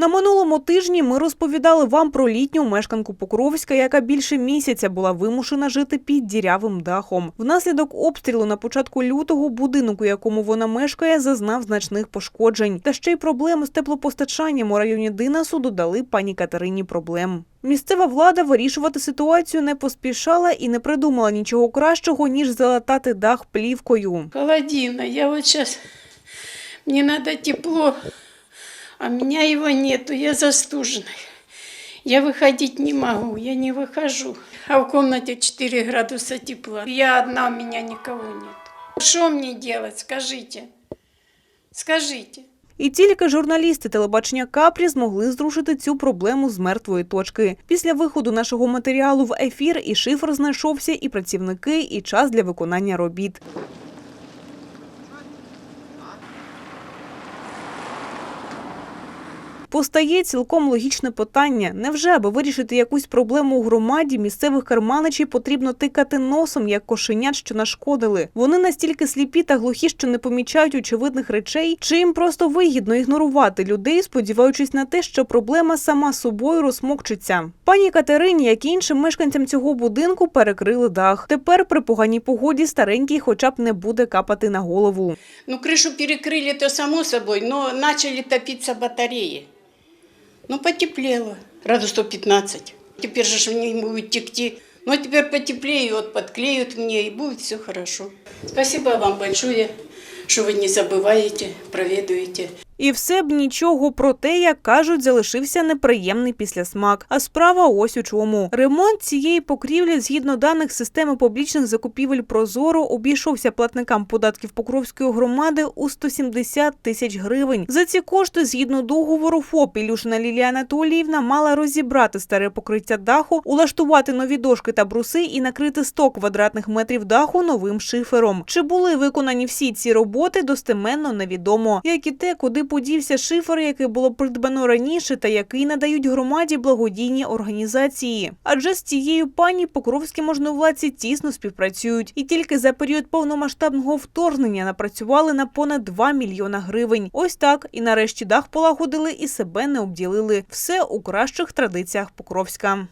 На минулому тижні ми розповідали вам про літню мешканку Покровська, яка більше місяця була вимушена жити під дірявим дахом. Внаслідок обстрілу на початку лютого будинок, у якому вона мешкає, зазнав значних пошкоджень. Та ще й проблеми з теплопостачанням у районі Динасу додали пані Катерині проблем. Місцева влада вирішувати ситуацію не поспішала і не придумала нічого кращого, ніж залатати дах плівкою. Холодина. Я вот сейчас... Мне надо тепло, а меня его нету. Я застуженная. Я выходить не могу, я не выхожу. А в комнате 4 градуса тепла. Я одна, у меня никого нет. Что мне делать, скажите? Скажите. І тільки журналісти телебачення Капрі змогли зрушити цю проблему з мертвої точки. Після виходу нашого матеріалу в ефір і шифр знайшовся, і працівники, і час для виконання робіт. Постає цілком логічне питання: невже, аби вирішити якусь проблему у громаді, місцевих керманичів потрібно тикати носом, як кошенят, що нашкодили? Вони настільки сліпі та глухі, що не помічають очевидних речей, чи їм просто вигідно ігнорувати людей, сподіваючись на те, що проблема сама собою розмокчиться. Пані Катерині, як і іншим мешканцям цього будинку, перекрили дах. Тепер при поганій погоді старенький, хоча б не буде капати на голову. Ну, крышу перекрыли, то само собой, но начали топиться батареи. Ну, потеплело, градусов 15. Теперь же ж они будут текти. Ну, а теперь потеплее, вот подклеют мне, и будет все хорошо. Спасибо вам большое, что вы не забываете, проведуете. І все б нічого, проте, як кажуть, залишився неприємний післясмак. А справа ось у чому. Ремонт цієї покрівлі, згідно даних системи публічних закупівель Прозоро, обійшовся платникам податків Покровської громади у 170 тисяч гривень. За ці кошти, згідно договору, ФОП Ілюшина Лілія Анатоліївна мала розібрати старе покриття даху, улаштувати нові дошки та бруси і накрити 100 квадратних метрів даху новим шифером. Чи були виконані всі ці роботи, достеменно невідомо. Як і те, куди подівся шифер, який було придбано раніше, та який надають громаді благодійні організації. Адже з цією пані покровські можновладці тісно співпрацюють, і тільки за період повномасштабного вторгнення напрацювали на понад 2 мільйона гривень. Ось так і нарешті дах полагодили і себе не обділили. Все у кращих традиціях Покровська.